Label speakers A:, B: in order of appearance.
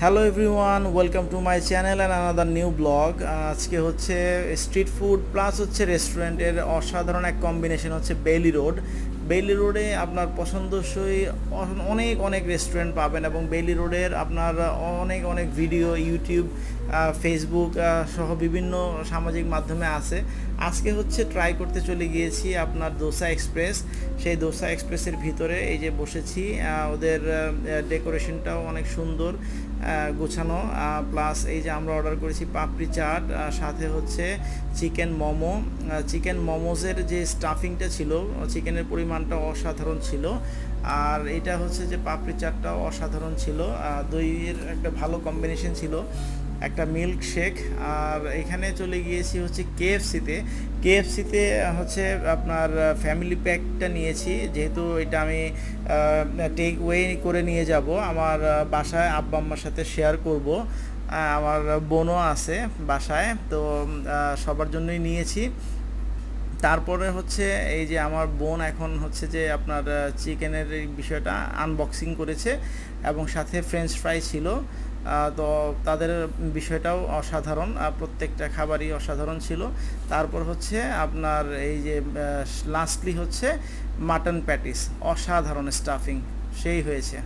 A: Hello everyone welcome to my channel and another new blog আজকে হচ্ছে street food plus হচ্ছে রেস্টুরেন্টের অসাধারণ এক কম্বিনেশন হচ্ছে বেলি রোড বেলি রোডে আপনার পছন্দসই অনেক অনেক রেস্টুরেন্ট পাবেন এবং বেইলি রোডের আপনার অনেক অনেক ভিডিও ইউটিউব ফেসবুক সহ বিভিন্ন সামাজিক মাধ্যমে আছে। আজকে হচ্ছে ট্রাই করতে চলে গিয়েছি আপনার দোসা এক্সপ্রেস সেই দোসা এক্সপ্রেসের ভিতরে এই যে বসেছি ওদের ডেকোরেশনটাও অনেক সুন্দর গোছানো প্লাস এই যে আমরা অর্ডার করেছি পাপড়ি চাট সাথে হচ্ছে চিকেন মোমো চিকেন মোমোজের যে স্টাফিংটা ছিল চিকেনের পরিমাণটা অসাধারণ ছিল। আর এটা হচ্ছে যে পাপড়ি চাটটাও অসাধারণ ছিল। দইয়ের একটা ভালো কম্বিনেশন ছিল। একটা মিল্ক শেক আর এখানে চলে গিয়েছি হচ্ছে কেএফসিতে কেএফসিতে হচ্ছে আপনার ফ্যামিলি প্যাকটা নিয়েছি। যেহেতু এটা আমি টেক ওয়ে করে নিয়ে যাব। আমার বাসায় আব্বা আম্মার সাথে শেয়ার করব। আমার বোনও আছে বাসায়। তো সবার জন্যই নিয়েছি। তারপরে হচ্ছে এই যে আমার বোন এখন হচ্ছে যে আপনার চিকেনের বিষয়টা আনবক্সিং করেছে এবং সাথে ফ্রেঞ্চ ফ্রাই ছিল। তো তাদের বিষয়টাও অসাধারণ প্রত্যেকটা খাবারই অসাধারণ ছিল। তারপর হচ্ছে আপনার এই যে লাস্টলি হচ্ছে মাটন প্যাটিস অসাধারণ স্টাফিং সেই হয়েছে।